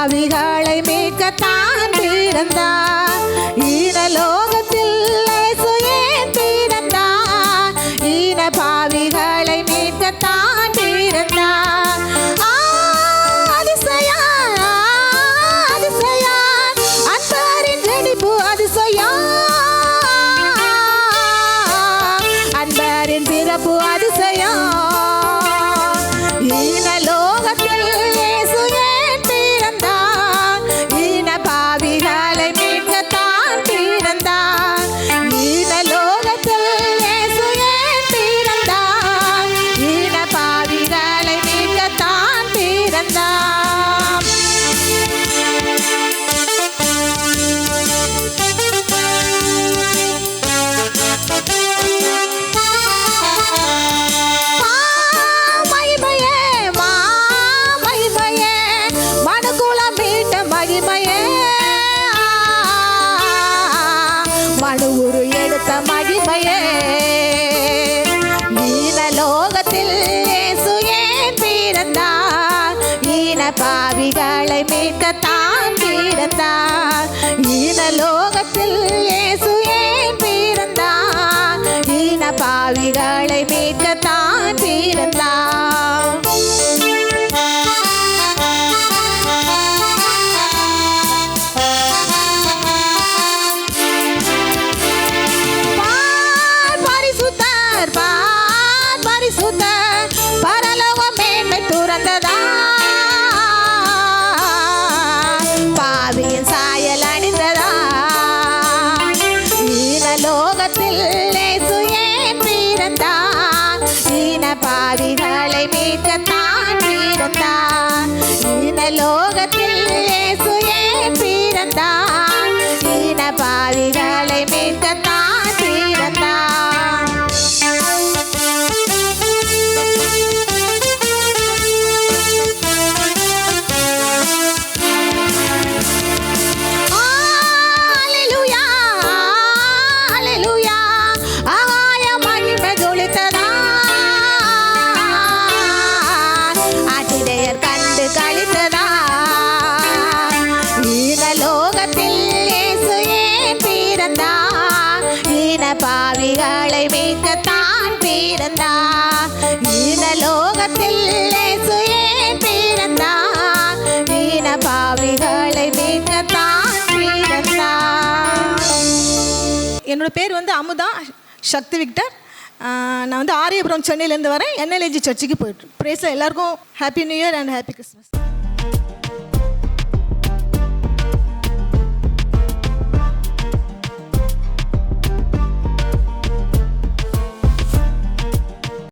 பாவிகளை மீட்கத்தான் பிறந்தார். ஈனலோகத்தில் பிறந்தார் ஈன பாவிகளை மீட்கத்தான் பிறந்தார். அதிசயா, அதிசயா, அன்பரின் வெடிப்பு அதிசயா. அன்பரின் பிறப்பு அதிசயம் பிறந்தார் ஈன பாவிகளை மீட்க தான் பிறந்தார் ஈன லோக பாவிகளை மீட்கத்தான் இருந்தான் இந்த லோக பிறந்தார்? பாவிகளை மீட்கத்தான் பிறந்தார். ஈனலோகத்தில் இயேசு ஏன் பிறந்தார்? பாவிகளை மீட்கத்தான் பிறந்தா என்னோட பேர் வந்து அமுதா சக்தி விக்டர் நான் வந்து ஆரியபுரம் சென்னையிலேருந்து வரேன் என்எல்ஏஜி சர்ச்சுக்கு போயிட்டு பிரேஸில் எல்லாருக்கும் happy new year and happy Christmas